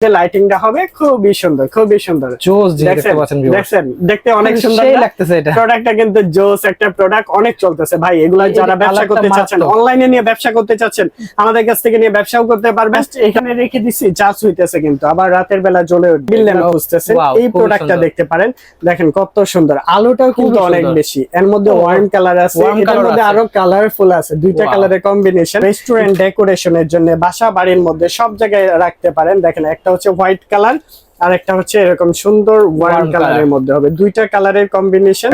যে লাইটিংটা হবে খুবই সুন্দর খুবই সুন্দর। জোস দেখতে দেখছেন? দেখতে অনেক সুন্দর লাগতেছে এটা। প্রোডাক্টটা কিন্তু জোস একটা প্রোডাক্ট অনেক চলতেছে। ভাই এগুলা যারা ব্যবসা করতে চাচ্ছেন অনলাইনে নিয়ে ব্যবসা করতে চাচ্ছেন আমাদের কাছ থেকে নিয়ে ব্যবসাও করতে পারবেন। এখানে রেখে দিচ্ছি চার্জ হইতেছে কিন্তু। আবার রাতের বেলা জ্বলে বিল্লেন এগুলো- এই প্রোডাক্টটা দেখতে পারেন। দেখেন কত সুন্দর। আলোটাও কিন্তু খুবই অনেক বেশি। এর মধ্যে ওয়ার্ম কালার আছে এটার মধ্যে আরও কালারফুল আছে। দুইটা কালারের কম্বিনেশন রেস্টুরেন্ট ডেকোরেশনের জন্য বাসা বাড়ির মধ্যে সব জায়গায় রাখতে পারেন। দেখেন একটা হচ্ছে হোয়াইট কালার আর একটা হচ্ছে এরকম সুন্দর ওয়ার্ম কালারের মধ্যে হবে। দুইটা কালারের কম্বিনেশন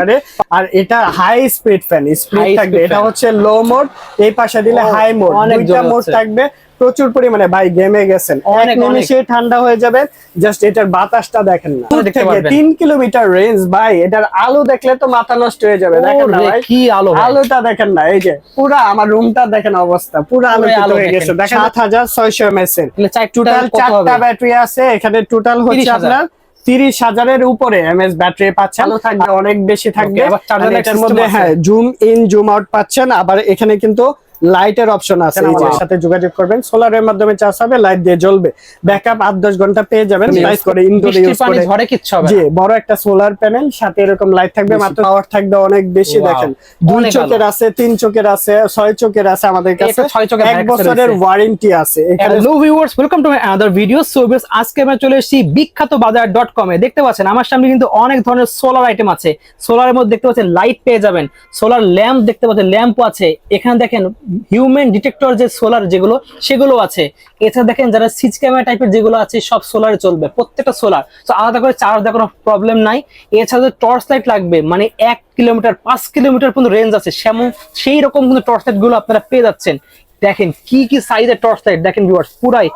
আর এটা হাই স্পিড ফ্যান স্পিড থাকবে। এটা হচ্ছে লো মোড এই পাশে দিলে হাই মোড দুইটা মোড থাকবে। প্রচুর পরিমাণে। ভাই গেমে গেছেন। অনেক, নিমিশে ঠান্ডা হয়ে যাবে। জাস্ট এটার বাতাসটা দেখেন না। থেকে তিন কিলোমিটার রেঞ্জ ভাই এটার আলো দেখলে তো মাথা নষ্ট হয়ে যাবে। দেখেন না ভাই। কি আলো আলোটা দেখেন না এই যে পুরা আমার রুমটা দেখেন অবস্থা। পুরা আলোকিত আলো হয়ে গেছে। দেখেন। সাত হাজার ছয়শো এমএস এর। তাহলে চারটা টোটাল চারটা ব্যাটারি আছে। এখানে টোটাল হচ্ছে 30,000 আপনার তিরিশ হাজারের উপরে এমএস ব্যাটারি পাচ্ছেন। থাকবে। অনেক বেশি থাকবে। এটার মধ্যে হ্যাঁ জুম ইন জুম আউট পাচ্ছেন। আবার এখানে কিন্তু লাইটের অপশন আছে এই যে সাথে যোগাযোগ করবেন। সোলারের মাধ্যমে চার্জ হবে লাইট দিয়ে জ্বলবে। ব্যাকআপ আট দশ ঘণ্টা পেয়ে যাবেন। প্রাইস করে ইনডোরে ইউজ করে। ঝড়ে কিচ্ছু হবে জি বড় একটা সোলার প্যানেল সাথে এরকম লাইট থাকবে মাত্র পাওয়ার থাকবে অনেক বেশি দেখেন। দুই চোখের আছে তিন চোখের আছে ছয় চোখের আছে আমাদের কাছে। ছয় চোখের এক বছরের ওয়ারেন্টি আছে। Hello viewers welcome to my other video so viewers আজকে আমরা চলে এসেছি বিখ্যাত বাজার ডট কমে দেখতে পাচ্ছেন আমার সামনে কিন্তু অনেক ধরনের সোলার আইটেম আছে। সোলারের মধ্যে দেখতে পাচ্ছেন লাইট পেয়ে যাবেন। সোলার ল্যাম্প দেখতে পাচ্ছেন ল্যাম্পও আছে। এখানে দেখেন হিউম্যান ডিটেক্টর যে সোলার যেগুলো, সেগুলো আছে। এছাড়া দেখেন যারা সিচ ক্যামেরা টাইপের যেগুলো আছে, সব সোলারে চলবে, প্রত্যেকটা সোলার তো আলাদা করে চার্জ দেওয়ার কোনো প্রবলেম নাই। এছাড়া টর্চ লাইট লাগবে মানে এক কিলোমিটার পাঁচ কিলোমিটার পর্যন্ত রেঞ্জ আছে, সেমন, সেই রকম কিন্তু টর্চ লাইটগুলো আপনারা পেয়ে যাচ্ছেন। দেখেন কি কি সাইজের টর্চ লাইট দেখেন ভিউয়ার্স পুরাই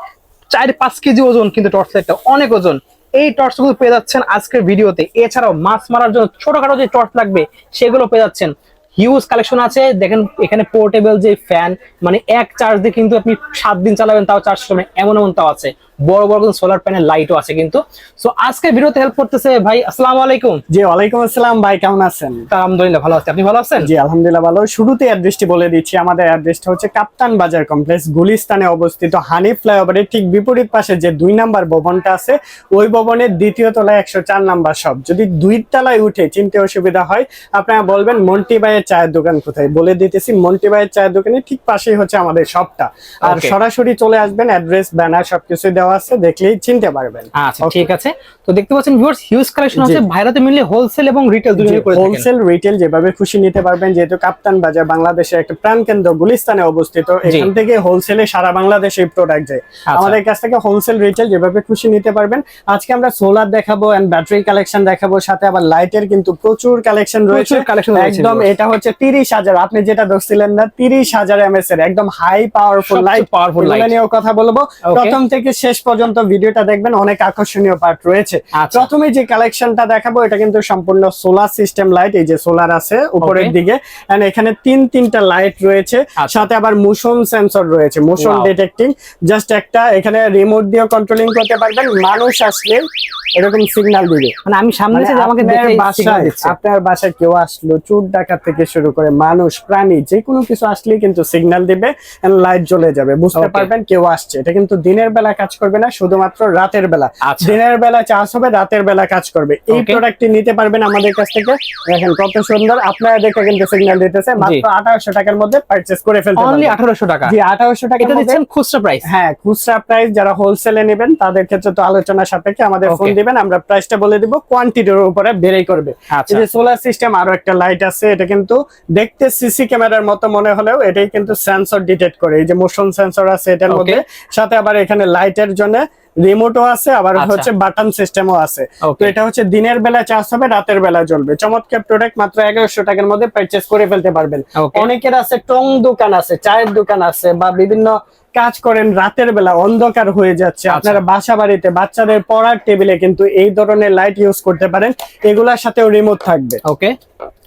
চার পাঁচ কেজি ওজন কিন্তু টর্চ লাইটটা অনেক ওজন। এই টর্চগুলো পেয়ে যাচ্ছেন আজকের ভিডিওতে এছাড়াও মাছ মারার জন্য ছোটখাটো যে টর্চ লাগবে, সেগুলো পেয়ে যাচ্ছেন। হিউজ কালেকশন আছে। দেখেন, এখানে পোর্টেবল যে ফ্যান মানে এক চার্জ দিয়ে কিন্তু আপনি সাত দিন চালাবেন, তাও চার্জ করবেন এমন এমন তাও আছে। বড় বড় কিন্তু সোলার প্যানেল লাইটও আছে কিন্তু। সো আজকের ভিডিওতে হেল্প করতেছে ভাই আসসালামু আলাইকুম। জি ওয়ালাইকুম আসসালাম ভাই কেমন আছেন? আলহামদুলিল্লাহ ভালো আছি। আপনি ভালো আছেন? জি আলহামদুলিল্লাহ ভালো। শুরুতে অ্যাড্রেসটি বলে দিচ্ছি। আমাদের অ্যাড্রেসটা হচ্ছে কাপ্তান বাজার কমপ্লেক্স গুলিস্তানে অবস্থিত হানি ফ্লাইওভারের ঠিক বিপরীত পাশে যে দুই নাম্বার ভবনটা আছে ওই ভবনের দ্বিতীয় তলায় একশো চার নাম্বার সব। যদি দুই তলায় উঠে চিনতে অসুবিধা হয় আপনারা বলবেন মন্টি ভাইয়ের চায়ের দোকান কোথায়? বলে দিতেছি মন্টি ভাইয়ের চায়ের দোকানের ঠিক পাশেই হচ্ছে আমাদের শপটা আর সরাসরি চলে আসবেন অ্যাড্রেস ব্যানার সবকিছু দেওয়া আছে দেখলেই চিনতে পারবেন। আচ্ছা ঠিক আছে। তো দেখতে পাচ্ছেন ভিউয়ার্স হিউজ কালেকশন আছে। ভাইরাতে মিললে হোলসেল এবং রিটেল দুটোই করে হোলসেল রিটেল যেভাবে খুশি নিতে পারবেন যেহেতু কাপ্তান বাজার বাংলাদেশের একটা প্রাণ কেন্দ্র গুলিস্তানে অবস্থিত এখান থেকে হোলসেলে সারা বাংলাদেশে প্রোডাক্ট যায়। আচ্ছা। আমাদের কাছ থেকে হোলসেল রিটেল যেভাবে খুশি নিতে পারবেন আজকে আমরা সোলার দেখাবো এন্ড ব্যাটারি কালেকশন দেখাবো সাথে আবার লাইটের কিন্তু প্রচুর কালেকশন রয়েছে। রয়েছে, একদম এটা হচ্ছে তিরিশ হাজার আপনি যেটা ধরছিলেন না হাজার এমএস এর একদম high powerful light powerful light। নিয়েও কথা বলব। প্রথম থেকে শেষ পর্যন্ত ভিডিওটা দেখবেন অনেক আকর্ষণীয় পার্ট রয়েছে। আচ্ছা। প্রথমে যে কালেকশনটা দেখাবো এটা কিন্তু সম্পূর্ণ সোলার সিস্টেম লাইট এই যে সোলার আছে উপরের দিকে। এন্ড এখানে তিন তিনটা লাইট রয়েছে। আচ্ছা। সাথে আবার মোশন সেন্সর রয়েছে মোশন ডিটেক্টিং জাস্ট একটা এখানে রিমোট দিয়ে কন্ট্রোলিং করতে পারবেন। মানুষ আসলে এরকম সিগন্যাল দিবে। মানে আমি সামনে মানে থেকে আমাকে আপনার দেখে বাসায় আপনার বাসায় কেউ আসলো চোর ডাকাত থেকে শুরু করে মানুষ প্রাণী যে কোনো কিছু আসলে কিন্তু সিগন্যাল দিবে লাইট জ্বলে যাবে। বুঝতে পারবেন কেউ আসছে। এটা কিন্তু দিনের বেলা কাজ করবে না শুধুমাত্র রাতের বেলা। আচ্ছা। দিনের বেলা চার্জ হবে রাতের বেলা কাজ করবে। এই. প্রোডাক্টটি নিতে পারবেন আমাদের কাছ থেকে। দেখেন কত সুন্দর আপনারা দেখে কিন্তু সিগন্যাল দিতেছে। মাত্র আঠারোশো টাকার মধ্যে পারচেস করে ফেলতে অনলি পারবেন। আঠারোশো টাকা। জি আঠারোশো টাকা এটা দিচ্ছেন খুচরা প্রাইস হ্যাঁ খুচরা প্রাইস যারা হোলসেলে নেবেন তাদের ক্ষেত্রে তো আলোচনা সাপেক্ষে আমাদের ফোন দিবেন। আমরা প্রাইসটা বলে দিব কোয়ান্টিটির উপরে বেড়েই করবে। আচ্ছা। এই যে সোলার সিস্টেম আরও একটা লাইট আছে। এটা কিন্তু দেখতে সিসি ক্যামেরার মতো মনে হলেও এটাই কিন্তু সেন্সর ডিটেক্ট করে। এই যে মোশন সেন্সর আছে এটার মধ্যে। সাথে আবার এখানে লাইটের জন্য রিমোটও আছে আবার আচ্ছা। হচ্ছে বাটন সিস্টেমও আছে। তো এটা হচ্ছে দিনের বেলা চার্জ হবে রাতের বেলা জ্বলবে। চমৎকার প্রোডাক্ট মাত্র এগারোশো টাকার মধ্যে পারচেস করে ফেলতে পারবেন। অনেকের আছে টং দোকান আছে চায়ের দোকান আছে বা বিভিন্ন কাজ করেন রাতের বেলা অন্ধকার হয়ে যাচ্ছে। আচ্ছা। আপনারা বাসা বাড়িতে বাচ্চাদের পড়ার টেবিলে কিন্তু এই ধরনের লাইট ইউজ করতে পারেন। এগুলার সাথেও রিমোট থাকবে। ওকে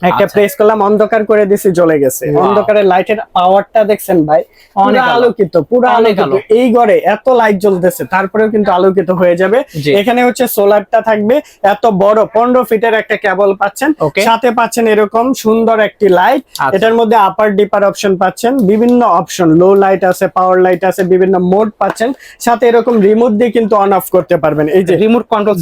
একটা আচ্ছা। প্রেস করলাম অন্ধকার করে দিছি জ্বলে গেছে. অন্ধকারের লাইটের পাওয়ারটা দেখছেন ভাই? অনেক পুরো আলোকিত পুরো আলোকিত। আলো। এই ঘরে এত লাইট জ্বলতেছে তারপরেও কিন্তু আলোকিত হয়ে যাবে। এখানে হচ্ছে সোলারটা থাকবে এত বড় পনেরো ফিটের একটা কেবল পাচ্ছেন। সাথে পাচ্ছেন এরকম সুন্দর একটি লাইট আচ্ছা। এটার মধ্যে আপার ডিপার অপশন পাচ্ছেন বিভিন্ন অপশন লো লাইট আছে পাওয়ার লাইট আছে বিভিন্ন মোড পাচ্ছেন। সাথে এরকম রিমোট দিয়ে কিন্তু অন অফ করতে পারবেন। এই যে রিমোট কন্ট্রোল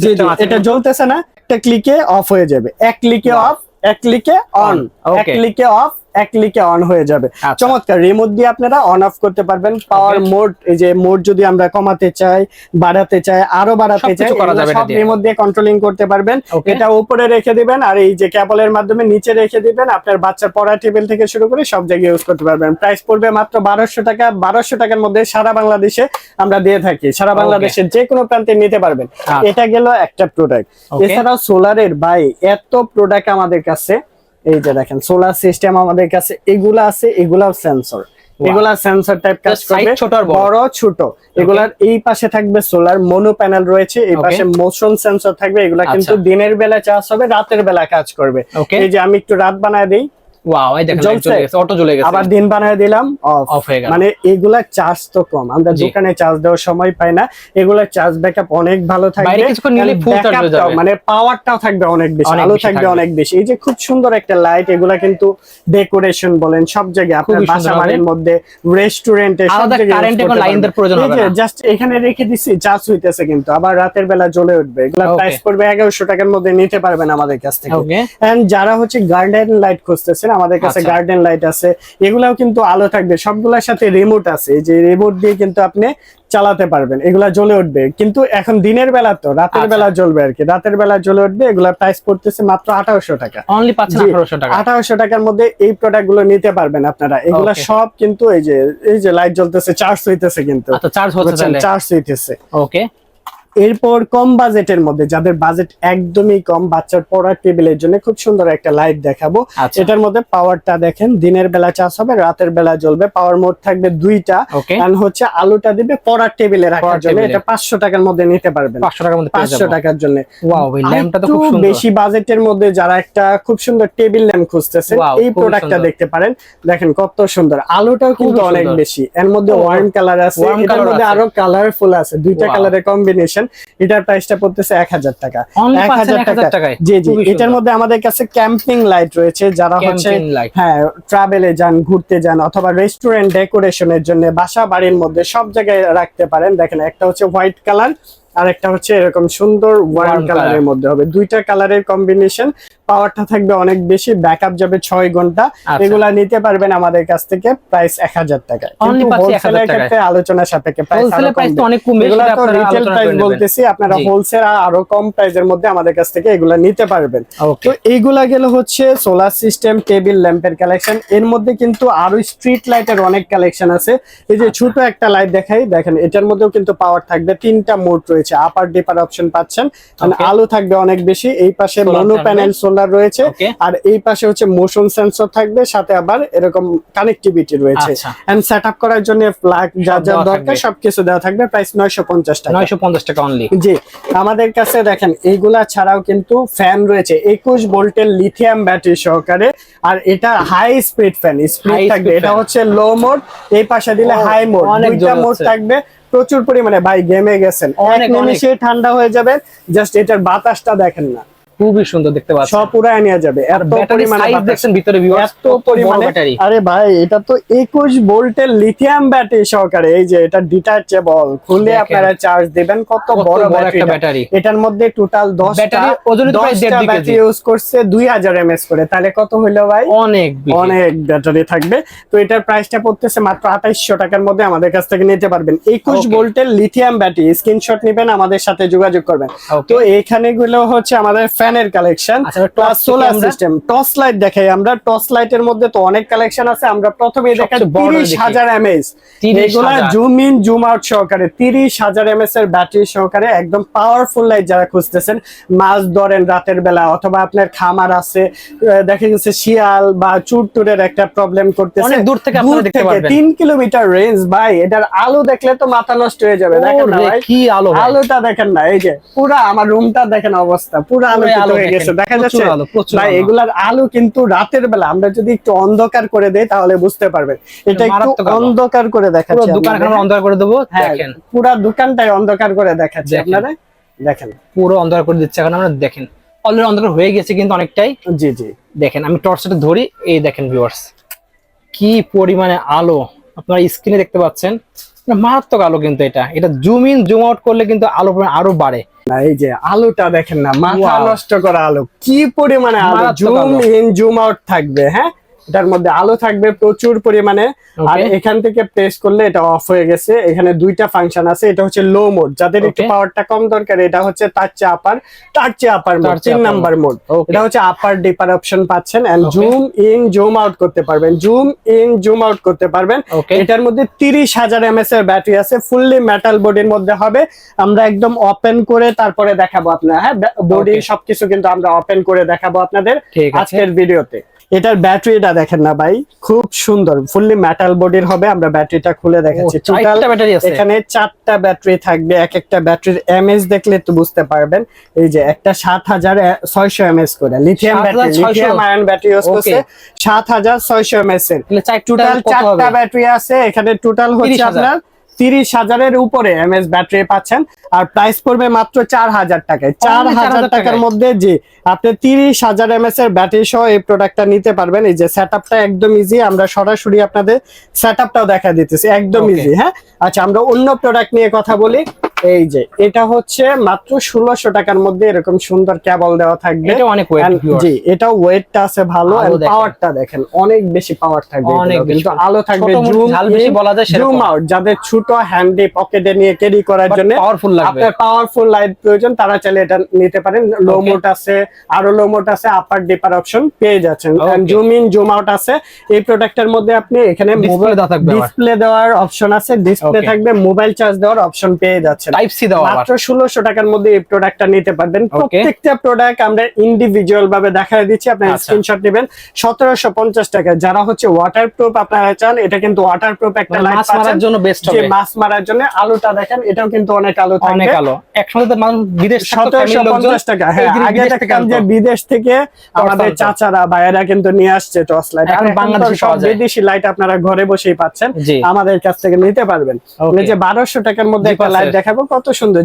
এটা জ্বলতেছে না একটা ক্লিকে অফ হয়ে যাবে। এক ক্লিকে অফ এক ক্লিকে অন On, এক okay. ক্লিকে অফ এক ক্লিকে অন হয়ে যাবে। আচ্ছা। চমৎকার রিমোট দিয়ে আপনারা অন অফ করতে পারবেন। পাওয়ার মোড এই যে মোড যদি আমরা কমাতে চাই বাড়াতে চাই আরও বাড়াতে চাই সব। রিমোট দিয়ে। কন্ট্রোলিং করতে পারবেন। এটা উপরে রেখে দিবেন আর এই যে কেবলের মাধ্যমে নিচে রেখে দিবেন। আপনার বাচ্চার পড়া টেবিল থেকে শুরু করে সব জায়গায় ইউজ করতে পারবেন। প্রাইস পড়বে মাত্র বারোশো টাকা। বারোশো টাকার মধ্যে সারা বাংলাদেশে আমরা দিয়ে থাকি। সারা বাংলাদেশের যে কোনো প্রান্তে নিতে পারবেন। আচ্ছা। এটা গেল একটা প্রোডাক্ট. এছাড়াও সোলারের ভাই এত প্রোডাক্ট আমাদের কাছে। এই যে দেখেন সোলার সিস্টেম আমাদের কাছে এগুলা আছে এগুলা সেন্সর এগুলা সেন্সর টাইপ কাজ করবে। ছোট আর বড়। ছোট। এগুলার এই পাশে থাকবে সোলার মনো প্যানেল রয়েছে এই পাশে মোশন সেন্সর থাকবে এগুলা কিন্তু আচ্ছা। দিনের বেলা চার্জ হবে রাতের বেলা কাজ করবে. এই যে আমি একটু রাত বানায় দিই। ওয়াও এই দেখেন অটো জ্বলে গেছে। আবার দিন বানায় দিলাম অফ হয়ে গেল। মানে এগুলা চার্জ তো কম। আমরা দোকানে চার্জ দেওয়ার সময় পাই না। এগুলা চার্জ ব্যাকআপ অনেক ভালো থাকবে। মানে পাওয়ারটাও থাকবে অনেক বেশি আলো থাকবে। অনেক বেশি। এই যে খুব সুন্দর একটা লাইট এগুলা কিন্তু ডেকোরেশন বলেন সব জায়গায় আপনার বাসা বাড়ির মধ্যে রেস্টুরেন্টে সব জায়গায়। জাস্ট এখানে রেখে দিছি চার্জ হইতেছে কিন্তু। আবার রাতের বেলা জ্বলে উঠবে। এগুলা. প্রাইস পড়বে এগারোশো টাকার মধ্যে নিতে পারবেন আমাদের কাছ থেকে। এন্ড যারা হচ্ছে গার্ডেন লাইট খুঁজতেছেন আমাদের কাছে আচ্ছা। গার্ডেন লাইট আছে। এগুলাও কিন্তু আলো থাকবে। সবগুলোর সাথে রিমোট আছে। যে রিমোট দিয়ে কিন্তু আপনি চালাতে পারবেন। এগুলা জ্বলে উঠবে। কিন্তু এখন দিনের বেলা তো রাতের আচ্ছা। বেলা জ্বলবে আর কি রাতের বেলা জ্বলে উঠবে। এগুলা প্রাইস পড়তেছে মাত্র আঠারোশো টাকা। অনলি পাচ্ছেন জি, 1800 টাকা। আঠারোশো টাকার মধ্যে এই প্রোডাক্টগুলো নিতে পারবেন আপনারা। এগুলা সব কিন্তু এই যে এই যে লাইট জ্বলতেছে চার্জ হইতেছে কিন্তু। আচ্ছা চার্জ হচ্ছে চার্জ হইতেছে। ওকে এরপর কম বাজেটের মধ্যে যাদের বাজেট একদমই কম বাচ্চার পড়ার টেবিলের জন্য খুব সুন্দর একটা লাইট দেখাবো। আচ্ছা। এটার মধ্যে পাওয়ারটা দেখেন দিনের বেলা চাষ হবে রাতের বেলা জ্বলবে পাওয়ার মোড থাকবে দুইটা. আর হচ্ছে আলোটা দিবে পড়ার টেবিলে রাখার জন্য এটা পাঁচশো টাকার মধ্যে নিতে পারবেন। 500 টাকার মধ্যে পাঁচশো টাকার জন্য। বেশি বাজেটের মধ্যে যারা একটা খুব সুন্দর টেবিল ল্যাম্প খুঁজতেছে এই প্রোডাক্টটা দেখতে পারেন। দেখেন কত সুন্দর। আলোটাও কিন্তু অনেক বেশি। এর মধ্যে Oh, ওয়ার্ম কালার আছে এটার মধ্যে আরও কালারফুল আছে। দুইটা কালারের কম্বিনেশন এটার প্রাইসটা পড়তেছে এক হাজার টাকা। এক হাজার 1000 টাকায়? জি জি এটার মধ্যে আমাদের কাছে ক্যাম্পিং লাইট রয়েছে যারা হচ্ছে হ্যাঁ ট্রাভেলে যান ঘুরতে যান অথবা রেস্টুরেন্ট ডেকোরেশনের জন্য বাসা বাড়ির মধ্যে সব জায়গায় রাখতে পারেন। দেখেন একটা হচ্ছে হোয়াইট কালার আর একটা হচ্ছে এরকম সুন্দর ওয়ার্ম কালারের মধ্যে হবে। দুইটা কালারের কম্বিনেশন পাওয়ারটা থাকবে অনেক বেশি ব্যাকআপ যাবে ছয় ঘণ্টা। আচ্ছা। এগুলা নিতে পারবেন আমাদের কাছ থেকে প্রাইস এক হাজার টাকা Only কিন্তু পাচ্ছি 1000 হোলসেলের। ক্ষেত্রে আলোচনা সাপেক্ষে প্রাইস Wholesale price তো অনেক কমবে, এগুলা তো রিটেল প্রাইস বলতেছি আপনারা। হোলসেল আরও কম প্রাইসের মধ্যে আমাদের কাছ থেকে এগুলা নিতে পারবেন। তো এইগুলা গেল হচ্ছে সোলার সিস্টেম টেবিল ল্যাম্পের কালেকশন এর মধ্যে কিন্তু আরও স্ট্রিট লাইটের অনেক কালেকশন আছে। এই যে ছোট একটা লাইট দেখাই দেখেন এটার মধ্যেও কিন্তু পাওয়ার থাকবে তিনটা মোড রয়েছে। আপার ডিপার অপশন পাচ্ছেন। মানে আলো থাকবে অনেক বেশি। এই পাশে মনো প্যানেল সোলার রয়েছে। আর এই পাশে হচ্ছে মোশন সেন্সর থাকবে সাথে আবার এরকম কানেক্টিভিটি রয়েছে। এন্ড সেট আপ করার জন্য প্লাগ যা যা দরকার। সবকিছু দেওয়া থাকবে। প্রাইস নয়শো পঞ্চাশ টাকা। 950 টাকা অনলি জি। আমাদের কাছে দেখেন এইগুলা ছাড়াও কিন্তু ফ্যান রয়েছে। একুশ ভোল্টের লিথিয়াম ব্যাটারি সহকারে। আর এটা হাই স্পিড ফ্যান স্পিড থাকবে। এটা হচ্ছে লো মোড এই পাশে দিলে হাই মোড অনেক দুইটা মোড থাকবে। প্রচুর পরিমাণে ভাই গেমে গেছেন। অনেক, অনেক। ঠান্ডা হয়ে যাবে। জাস্ট এটার বাতাসটা দেখেন না। খুবই সুন্দর দেখতে পাচ্ছেন। সব পুরাই নিয়ে যাবে। এত ব্যাটারি সাইজ। দেখছেন ভিতরে ভিউয়ার্স এত পরিমাণে। ব্যাটারি আরে ভাই এটা তো একুশ ভোল্টের লিথিয়াম ব্যাটারি সহকারে। এই যে এটা ডিটাচেবল খুলে আপনারা চার্জ দিবেন কত বড় বড় একটা ব্যাটারি। এটার মধ্যে টোটাল দশটা ব্যাটারি ওজনই প্রায় দেড় দুই ব্যাটারি কেজি। ইউজ করছে দুই হাজার এমএস করে। তাহলে কত হলো ভাই? অনেক অনেক ব্যাটারি থাকবে। তো এটার প্রাইসটা পড়তেছে মাত্র আঠাইশশো টাকার মধ্যে আমাদের কাছ থেকে নিতে পারবেন। একুশ Okay. ভোল্টের লিথিয়াম ব্যাটারি স্ক্রিনশট নেবেন আমাদের সাথে যোগাযোগ করবেন। তো এখানে গুলো হচ্ছে আমাদের ফ্যানের collection plus solar system torch light দেখাই আমরা। টর্চ লাইটের মধ্যে তো অনেক কালেকশন আছে। আমরা প্রথমে দেখাই সবচেয়ে বড় তিরিশ দেখি। হাজার এমএস 30,000 এগুলা জুম ইন জুম আউট সহকারে। তিরিশ হাজার এমএস এর ব্যাটারি সহকারে একদম পাওয়ারফুল লাইট যারা খুঁজতেছেন মাছ ধরেন রাতের বেলা অথবা আপনার খামার আছে দেখা গেছে শিয়াল বা চুর টুরের একটা প্রবলেম করতেছে। অনেক দূর থেকে আপনারা দেখতে পারবেন। তিন কিলোমিটার রেঞ্জ ভাই এটার আলো দেখলে তো মাথা নষ্ট হয়ে যাবে দেখেন না ভাই? কি আলো আলোটা দেখেন না এই যে পুরা আমার রুমটা দেখেন অবস্থা পুরা আলোকিত আলো গেছে। দেখা যাচ্ছে ভাই এগুলার আলো কিন্তু রাতের বেলা আমরা যদি একটু অন্ধকার করে দেই তাহলে বুঝতে পারবেন। এটা একটু অন্ধকার করে দেখাচ্ছি। অন্ধকার করে দেবো হ্যাঁ দেখেন। পুরা দোকানটাই অন্ধকার করে দেখাচ্ছি। আপনারা। দেখেন। পুরো অন্ধকার করে দিচ্ছে এখন আমরা দেখেন। অলরেডি অন্ধকার হয়ে গেছে কিন্তু অনেকটাই। জি জি। দেখেন আমি টর্চটা ধরি এই দেখেন ভিউয়ার্স কি পরিমাণে আলো। আপনারা স্ক্রিনে দেখতে পাচ্ছেন। মারাত্মক আলো কিন্তু এটা। এটা জুম ইন জুম আউট করলে কিন্তু আলো আরও বাড়ে। না এই যে আলোটা দেখেন না মাথা নষ্ট করা আলো। কি পরিমাণে আলো? জুম ইন জুম আউট থাকবে হ্যাঁ? এটার মধ্যে আলো থাকবে প্রচুর পরিমাণে। আর এখান থেকে প্রেস করলে এটা অফ হয়ে গেছে। এখানে দুইটা ফাংশন আছে এটা হচ্ছে লো মোড যাদের একটু পাওয়ারটা কম দরকার এটা হচ্ছে তার চেয়ে আপার তার চেয়ে আপার মোড তিন নাম্বার মোড এটা হচ্ছে আপার ডিপার অপশন পাচ্ছেন and zoom in zoom out করতে পারবেন। জুম ইন জুম আউট করতে পারবেন। এটার মধ্যে তিরিশ হাজার এমএস এর ব্যাটারি আছে ফুললি মেটাল বডির মধ্যে হবে। আমরা একদম ওপেন করে তারপরে দেখাবো আপনার। হ্যাঁ বডি. সবকিছু কিন্তু আমরা ওপেন করে দেখাবো আপনাদের আজকের ভিডিওতে এটার ব্যাটারিটা দেখেন না ভাই খুব সুন্দর ফুললি মেটাল বডির হবে আমরা ব্যাটারিটা খুলে দেখাচ্ছি। টোটাল এখানে চারটা ব্যাটারি থাকবে এক একটা ব্যাটারির এমএস দেখলে একটু বুঝতে পারবেন। এই যে একটা সাত হাজার ছয়শো এমএস করে lithium battery 7600 lithium ion battery use করছে সাত হাজার ছয়শো এমএস এর। টোটাল চারটা ব্যাটারি আছে এখানে টোটাল হচ্ছে আপনার তিরিশ হাজারের উপরে এমএস ব্যাটারি পাচ্ছেন। আর প্রাইস পড়বে মাত্র চার হাজার টাকায়। চার হাজার টাকার মধ্যে যে আপনি তিরিশ হাজার এমএস এর ব্যাটারি সহ এই প্রোডাক্টটা নিতে পারবেন। এই যে সেট একদম ইজি আমরা সরাসরি আপনাদের সেট আপটাও দেখা দিতেছি। একদম ইজি হ্যাঁ? আচ্ছা আমরা অন্য প্রোডাক্ট নিয়ে কথা বলি। এই যে এটা হচ্ছে মাত্র ষোলোশো টাকার মধ্যে এরকম সুন্দর কেবল দেওয়া থাকবে। এটা অনেক জি এটাও ওয়েটটা আছে ভালো পাওয়ারটা দেখেন। অনেক বেশি পাওয়ার থাকবে কিন্তু আলো থাকবে জুম আউট যাদের ছোট হ্যান্ডি পকেটে নিয়ে ক্যারি করার জন্য পাওয়ারফুল লাগবে। আপনার পাওয়ারফুল লাইট প্রয়োজন তারা চাইলে এটা নিতে পারেন। লো. মোড আছে আরও লো মোড আছে আপার ডিপার অপশন পেয়ে যাচ্ছেন। জুম ইন জুম আউট আছে। এই প্রোডাক্টের মধ্যে আপনি এখানে। ডিসপ্লে দেওয়ার অপশন আছে। ডিসপ্লে থাকবে মোবাইল চার্জ দেওয়ার অপশন পেয়ে যাচ্ছেন। টাইপ সি দাও আবার। মাত্র ষোলোশো টাকার মধ্যে এই প্রোডাক্টটা নিতে পারবেন। প্রত্যেকটা প্রোডাক্ট আমরা ইন্ডিভিজুয়াল ভাবে দেখায় দিচ্ছি আপনার আচ্ছা। স্ক্রিনশট নেবেন। সতেরোশো পঞ্চাশ টাকা। যারা হচ্ছে ওয়াটার প্রুফ আপনারা চান এটা কিন্তু ওয়াটার প্রুফ একটা মানে লাইট মাছ মারার জন্য বেস্ট যে মাছ মারার জন্য আলুটা দেখেন এটাও কিন্তু অনেক আলো অনেক আলো। একসঙ্গে তো মানুষ বিদেশ লোকজন, পঞ্চাশ টাকা। হ্যাঁ আগে থেকে দেখতাম যে বিদেশ থেকে আমাদের। চাচারা ভাইয়েরা কিন্তু নিয়ে আসছে টর্চ লাইট এখন বাংলাদেশে পাওয়া বিদেশি লাইট আপনারা ঘরে বসেই পাচ্ছেন। আমাদের কাছ থেকে নিতে পারবেন। এই যে বারোশো টাকার মধ্যে একটা লাইট দেখাবো। কত সুন্দর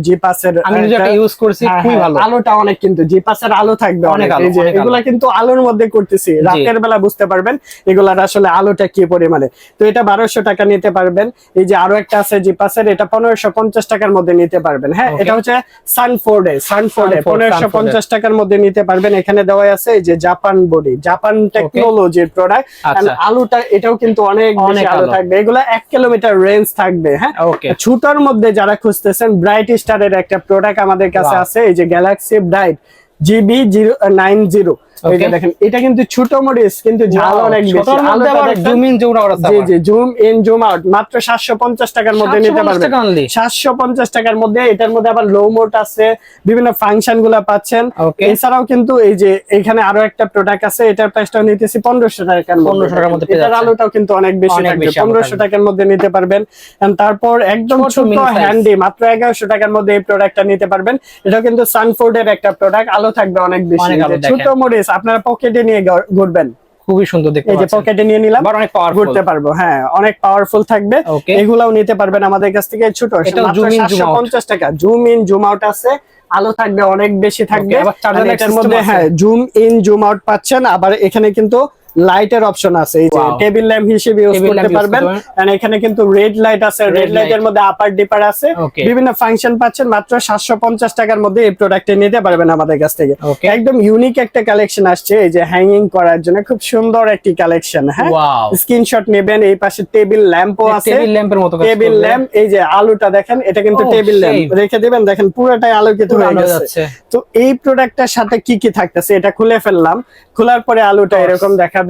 আমি নিজে একটা ইউজ করছি হ্যাঁ, খুবই হ্যাঁ, ভালো। আলোটা অনেক কিন্তু জিপাসের আলো থাকবে অনেক আলো। এগুলা কিন্তু আলোর মধ্যে করতেছি। রাতের বেলা বুঝতে পারবেন এগুলার আসলে আলোটা কি পরিমাণে। তো এটা বারোশো টাকা নিতে পারবেন। এই যে আরও একটা আছে জিপাসের এটা পনেরোশো পঞ্চাশ টাকার মধ্যে নিতে পারবেন। হ্যাঁ এটা হচ্ছে সানফোর্ডে সানফোর্ডে পনেরোশো পঞ্চাশ টাকার মধ্যে নিতে পারবেন। এখানে দেওয়া আছে যে জাপান বডি জাপান টেকনোলজির প্রোডাক্ট আচ্ছা। আলোটা এটাও কিন্তু অনেক আলো। থাকবে। এগুলা এক কিলোমিটার রেঞ্জ থাকবে হ্যাঁ। ছোটর মধ্যে যারা খুঁজতেছেন ব্রাইট স্টারের একটা প্রোডাক্ট আমাদের কাছে আছে এই যে galaxy bright GB zero nine zero এই যে Okay. দেখেন এটা কিন্তু ছোট কিন্তু ঝাল অনেক বেশি। আলোটা জুম ইন জুম আউট জি জি জুম ইন জুম আউট মাত্র সাতশো পঞ্চাশ টাকার মধ্যে নিতে 750 পারবেন। টাকা only? সাতশো পঞ্চাশ টাকার মধ্যে এটার মধ্যে আবার লো মোড আছে বিভিন্ন ফাংশনগুলা পাচ্ছেন। এছাড়াও কিন্তু এই যে এখানে আরও একটা প্রোডাক্ট আছে এটার প্রাইসটাও নিতেছি পনেরোশো টাকার মধ্যে। 1500 টাকার মধ্যে এটার আলোটাও কিন্তু অনেক বেশি থাকবে। পনেরোশো। টাকার মধ্যে নিতে পারবেন। তারপর একদম ছোট হ্যান্ডি মাত্র এগারোশো টাকার মধ্যে এই প্রোডাক্টটা নিতে পারবেন। এটা কিন্তু সানফোর্ডের একটা প্রোডাক্ট আলো থাকবে অনেক বেশি। ছোট দেখেন। মরিচ আপনারা পকেটে নিয়ে ঘুরবেন। খুবই সুন্দর দেখতে এই যে পকেটে নিয়ে নিলাম আবার অনেক পাওয়ারফুল ঘুরতে পারব হ্যাঁ অনেক পাওয়ারফুল থাকবে। এগুলাও নিতে পারবেন আমাদের কাছ থেকে ছোট এটা জুম ইন জুম আউট 50 টাকা। জুম ইন জুম আউট আছে আলো থাকবে অনেক বেশি থাকবে। আবার চার্জারের এটার মধ্যে হ্যাঁ জুম ইন জুম আউট পাচ্ছেন আবার এখানে কিন্তু লাইটের অপশন আছে এই যে টেবিল ল্যাম্প হিসেবে ইউজ করতে পারবেন। and এখানে কিন্তু রেড লাইট আছে রেড লাইটের মধ্যে আপার ডিপার আছে। বিভিন্ন ফাংশন পাচ্ছেন মাত্র সাতশো পঞ্চাশ টাকার মধ্যে এই প্রোডাক্টে নিতে পারবেন আমাদের কাছ থেকে। একদম ইউনিক একটা কালেকশন আসছে এই যে হ্যাঙ্গিং করার জন্য। খুব সুন্দর একটি কালেকশন হ্যাঁ? স্ক্রিনশট নেবেন এই পাশে টেবিল ল্যাম্পও আছে। টেবিল ল্যাম্পের মতো টেবিল ল্যাম্প এই যে আলোটা দেখেন এটা কিন্তু Oh, টেবিল ল্যাম্প রেখে দিবেন দেখেন পুরোটাই আলোকিত হয়ে গেছে যাচ্ছে। তো এই প্রোডাক্টটার সাথে কি কি থাকতেছে এটা খুলে ফেললাম। খোলার পরে আলোটা এরকম দেখাবে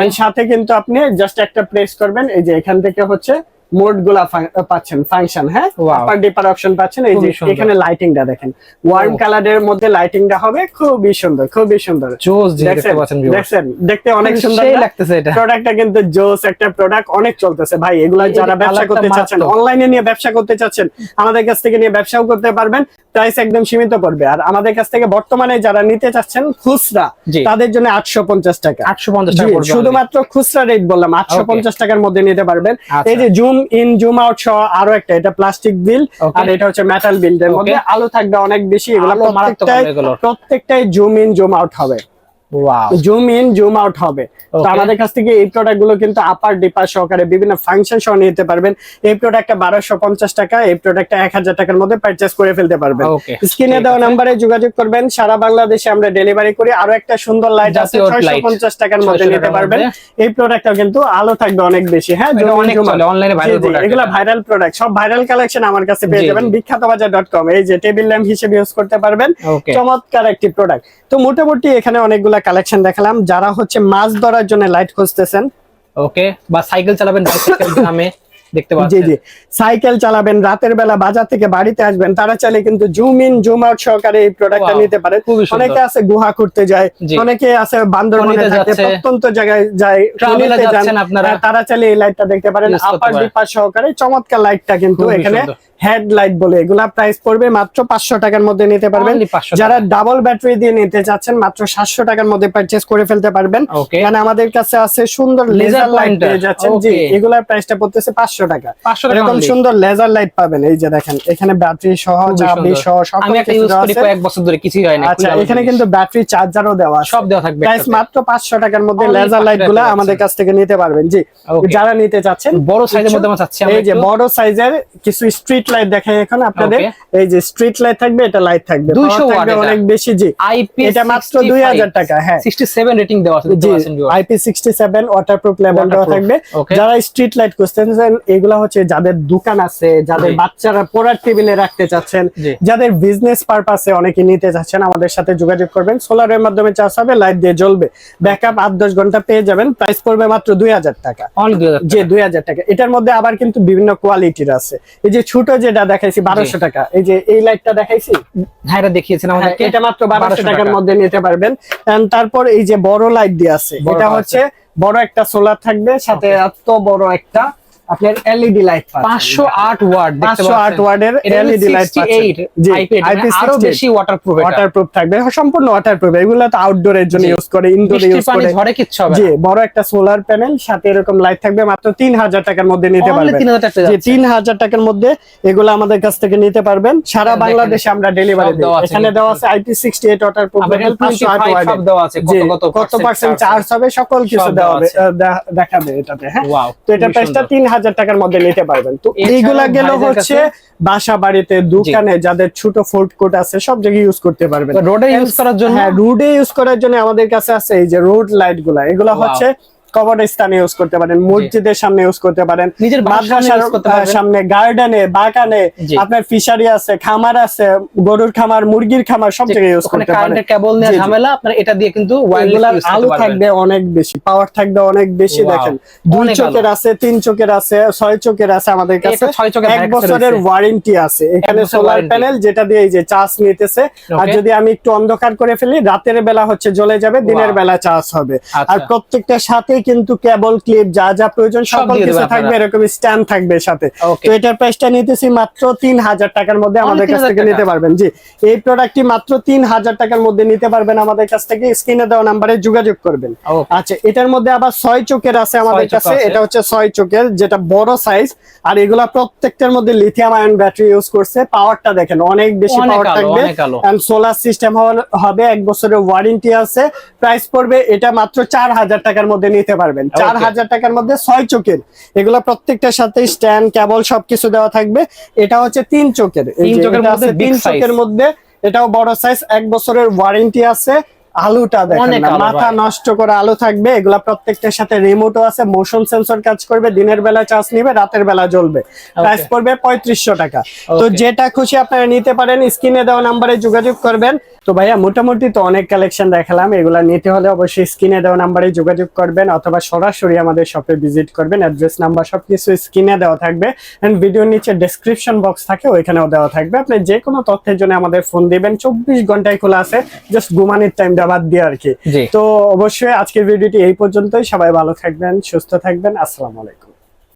And সাথে কিন্তু আপনি জাস্ট একটা প্রেস করবেন এই যে এখান থেকে হচ্ছে মোডগুলা পাচ্ছেন ফাংশন হ্যাঁ? আপার ডিপার অপশন পাচ্ছেন এই যে। এখানে লাইটিংটা দেখেন। Warm Oh. কালারের মধ্যে লাইটিংটা হবে খুবই সুন্দর খুবই সুন্দর। জোস দেখতে দেখছেন? দেখতে অনেক সুন্দর লাগতেছে এটা। প্রোডাক্টটা কিন্তু জোস একটা প্রোডাক্ট অনেক চলতেছে। ভাই এগুলা যারা ব্যবসা করতে চাচ্ছেন অনলাইনে নিয়ে ব্যবসা করতে চাচ্ছেন আমাদের কাছ থেকে নিয়ে ব্যবসাও করতে পারবেন। প্রাইস একদম সীমিত পড়বে আর আমাদের কাছ থেকে বর্তমানে যারা নিতে চাচ্ছেন খুচরা তাদের জন্য আটশো পঞ্চাশ টাকা। আটশো পঞ্চাশ টাকা শুধুমাত্র খুচরা রেট বললাম আটশো পঞ্চাশ টাকার মধ্যে নিতে পারবেন। আচ্ছা। এই যে জুম ইন জুম আউট সহ আরও একটা এটা প্লাস্টিক বিল আর এটা হচ্ছে মেটাল বিল বিল্ডের মধ্যে আলো থাকবে অনেক বেশি এগুলো প্রত্যেকটাই জুম ইন জুম আউট হবে। জুম ইন জুম আউট হবে। তো আমাদের কাছ থেকে এই প্রোডাক্টগুলো কিন্তু আপার ডিপার সহকারে বিভিন্ন ফাংশন সহ নিতে পারবেন। এই প্রোডাক্টটা বারোশো পঞ্চাশ টাকা এই প্রোডাক্টটা এক হাজার টাকার মধ্যে পারচেস করে ফেলতে পারবেন। স্ক্রিনে দেওয়া নাম্বারে যোগাযোগ করবেন। সারা বাংলাদেশে আমরা ডেলিভারি করি। আরও একটা সুন্দর লাইট আছে ছয়শো পঞ্চাশ টাকার মধ্যে নিতে পারবেন। এই প্রোডাক্টটা কিন্তু আলো থাকবে অনেক বেশি। হ্যাঁ এগুলা। ভাইরাল প্রোডাক্ট সব ভাইরাল কালেকশন আমার কাছে পেয়ে যাবেন। বিখ্যাত বাজার ডট কম এই যে টেবিল ল্যাম্প হিসেবে ইউজ করতে পারবেন। চমৎকার একটি প্রোডাক্ট তো মোটামুটি এখানে অনেকগুলা কালেকশন দেখালাম যারা হচ্ছে মাছ ধরার জন্য লাইট খুঁজতেছেন। ওকে বা সাইকেল চালাবেন গ্রামে দেখতে জি পাচ্ছেন। জি। সাইকেল চালাবেন রাতের বেলা বাজার থেকে বাড়িতে আসবেন তারা চাইলে কিন্তু জুম ইন জুম আউট সহকারে এই প্রোডাক্টটা নিতে পারে অনেকে আছে গুহা করতে যায় অনেকে আছে বান্দরবনে থাকে প্রত্যন্ত জায়গায় যায় যান। যাচ্ছেন আপনারা। হ্যাঁ, তারা চাইলে এই লাইটটা দেখতে পারেন। আপার ডিপার সহকারে চমৎকার লাইটটা কিন্তু এখানে। হেডলাইট বলে এগুলা প্রাইস পড়বে মাত্র পাঁচশো টাকার মধ্যে নিতে পারবেন। যারা ডাবল ব্যাটারি দিয়ে নিতে চাচ্ছেন মাত্র সাতশো টাকার মধ্যে পারচেস করে ফেলতে পারবেন. এখানে আমাদের কাছে আছে সুন্দর লেজার লাইট পেয়ে যাচ্ছেন। জি. এগুলার প্রাইসটা পড়তেছে পাঁচশো টাকা। এরকম সুন্দর লেজার লাইট পাবেন। এই যে দেখেন এখানে ব্যাটারি সহ চাবি সহ আছে। কয়েক বছর ধরে কিছুই হয় না আচ্ছা এখানে কিন্তু ব্যাটারি চার্জারও দেওয়া সব দেওয়া থাকবে প্রাইস মাত্র পাঁচশো টাকার মধ্যে লেজার লাইটগুলা আমাদের কাছ থেকে নিতে পারবেন। জি যারা নিতে চাচ্ছেন বড় সাইজের মধ্যে আমরা চাচ্ছি এই যে বড় সাইজের কিছু স্ট্রিট লাইট দেখাই এখন আপনাদের। এই যে স্ট্রিট লাইট থাকবে এটা লাইট থাকবে। 200 Power থাকবে watt এটা। অনেক বেশি জি আইপি এটা মাত্র 2000 টাকা, হ্যাঁ। 67 রেটিং দেওয়া আছে জি পাচ্ছেন IP sixty seven waterproof level দেওয়া থাকবে। যারা স্ট্রিট লাইট খুঁজতেছেন এগুলা হচ্ছে যাদের দোকান আছে যাদের বাচ্চারা পড়ার টেবিলে রাখতে চাচ্ছেন যাদের বিজনেস পারপাসে অনেকে নিতে চাচ্ছেন আমাদের সাথে যোগাযোগ করবেন। সোলারের মাধ্যমে চার্জ হবে লাইট দিয়ে জ্বলবে। ব্যাকআপ আট দশ ঘণ্টা পেয়ে যাবেন প্রাইস পড়বে মাত্র দুই হাজার টাকা। Only 2000 যে দুই হাজার টাকা। এটার মধ্যে আবার কিন্তু বিভিন্ন কোয়ালিটির আছে। এই যে ছোট যেটা দেখাইছি বারোশো টাকা। এই যে এই লাইটটা দেখাইছি? হ্যাঁ এটা দেখিয়েছেন আমাদেরকে এটা মাত্র বারোশো টাকার মধ্যে নিতে পারবেন। তারপর এই যে বড় লাইট দিয়ে আছে এটা হচ্ছে বড় একটা সোলার থাকবে সাথে এত বড় একটা আপনার এলইডি লাইট 508 ওয়াট 508 ওয়াটের এলইডি লাইট আরও বেশি ওয়াটারপ্রুফ এটা। ওয়াটারপ্রুফ থাকবে হ্যাঁ, সম্পূর্ণ ওয়াটারপ্রুফ এগুলো তো আউটডোরের জন্য ইউজ করে ইনডোরে ইউজ করে। ঘরে কিচ্ছু হবে বড় একটা সোলার প্যানেল সাথে এরকম লাইট থাকবে মাত্র 3000 টাকার মধ্যে নিতে পারবেন। 3000 টাকার মধ্যে এগুলো আমাদের কাছ থেকে নিতে পারবেন। সারা বাংলাদেশে আমরা ডেলিভারি দিই। এখানে দেওয়া আছে IP68 ওয়াটারপ্রুফ প্যানেল 508 ওয়াট সব দেওয়া আছে কত কত পার্সেন্ট চার্জ হবে? সকল কিছু দেওয়া হবে দেখাবে এটাতে হ্যাঁ? তো এটা প্রাইসটা 3000 হাজার টাকার মধ্যে নিতে পারবেন। তো এইগুলা গেল হচ্ছে বাসা বাড়িতে দোকানে যাদের ছোট ফুড কোর্ট আছে সব জায়গায় ইউজ করতে পারবেন। রোডে ইউজ করার জন্য? হ্যাঁ রোডে ইউজ করার জন্য আমাদের কাছে আছে এই যে রোড লাইটগুলা। এগুলা হচ্ছে কবর স্থানে ইউজ করতে পারেন মসজিদের সামনে ইউজ করতে পারেন নিজের মাদ্রাসার। সামনে গার্ডেনে বাগানে আপনার ফিশারি আছে খামার আছে গরুর খামার মুরগির খামার সব জায়গায় ইউজ করতে পারেন। কেবল নিয়ে। ঝামেলা আপনার এটা দিয়ে কিন্তু আলো থাকবে অনেক বেশি পাওয়ার থাকবে অনেক বেশি দেখেন। দুই চোখের আছে তিন চোখের আছে ছয় চোখের আছে আমাদের কাছে। এক বছরের ওয়ারেন্টি আছে। এখানে সোলার প্যানেল যেটা দিয়ে এই যে চার্জ নিতেছে আর যদি আমি একটু অন্ধকার করে ফেলি রাতের বেলা হচ্ছে জ্বলে যাবে দিনের বেলা চার্জ হবে। আচ্ছা। আর প্রত্যেকটার সাথে কিন্তু কেবল ক্লিপ যা যা প্রয়োজন সব সকল কিছু থাকবে এরকম স্ট্যান্ড থাকবে সাথে। তো এটার প্রাইসটা নিতেছি মাত্র তিন হাজার টাকার মধ্যে আমাদের কাছ থেকে নিতে পারবেন। জি এই প্রোডাক্টটি মাত্র তিন হাজার টাকার মধ্যে নিতে পারবেন আমাদের কাছ থেকে। স্ক্রিনে দেওয়া নাম্বারে যোগাযোগ করবেন। আচ্ছা এটার মধ্যে আবার ছয় চোখের আছে আমাদের কাছে। এটা হচ্ছে ছয় চোখের যেটা বড় সাইজ আর এগুলা প্রত্যেকটার মধ্যে লিথিয়াম আয়ন ব্যাটারি ইউজ করছে। পাওয়ারটা দেখেন অনেক বেশি পাওয়ার থাকবে। এন্ড সোলার সিস্টেম হবে এক বছরের ওয়ারেন্টি আছে। প্রাইস পড়বে এটা মাত্র চার হাজার টাকার মধ্যে নিতে পারবেন। চার হাজার টাকার মধ্যে ছয় চোখের। এগুলো প্রত্যেকটার সাথে স্ট্যান্ড কেবল সবকিছু দেওয়া থাকবে। এটা হচ্ছে তিন চোখের। তিন চোখের মধ্যে আছে তিন চোখের মধ্যে। এটাও বড় সাইজ এক বছরের ওয়ারেন্টি আছে। আলুটা দেখেন মাথা। নষ্ট করে আলো থাকবে এগুলা প্রত্যেকটার সাথে রিমোটও আছে মোশন সেন্সর কাজ করবে দিনের বেলা চার্জ নিবে রাতের বেলা জ্বলবে। প্রাইস পড়বে পঁয়ত্রিশশো টাকা। তো যেটা খুশি আপনারা নিতে পারেন স্ক্রিনে দেওয়া নাম্বারে যোগাযোগ করবেন। তো ভাইয়া মোটামুটি তো অনেক কালেকশন দেখালাম এগুলা নিতে হলে অবশ্যই স্ক্রিনে দেওয়া নাম্বারে যোগাযোগ করবেন অথবা সরাসরি আমাদের শপে ভিজিট করবেন অ্যাড্রেস নাম্বার সবকিছু স্ক্রিনে দেওয়া থাকবে। এন্ড ভিডিওর নিচে ডেসক্রিপশন বক্স থাকে ওইখানেও দেওয়া থাকবে। আপনি যে কোনো তথ্যের জন্য আমাদের ফোন দিবেন চব্বিশ ঘন্টায় খোলা আছে জাস্ট ঘুমানির টাইমটা বাদ দিয়ে আর কি। তো অবশ্যই আজকের ভিডিওটি এই পর্যন্তই। সবাই ভালো থাকবেন সুস্থ থাকবেন। আসসালামু আলাইকুম।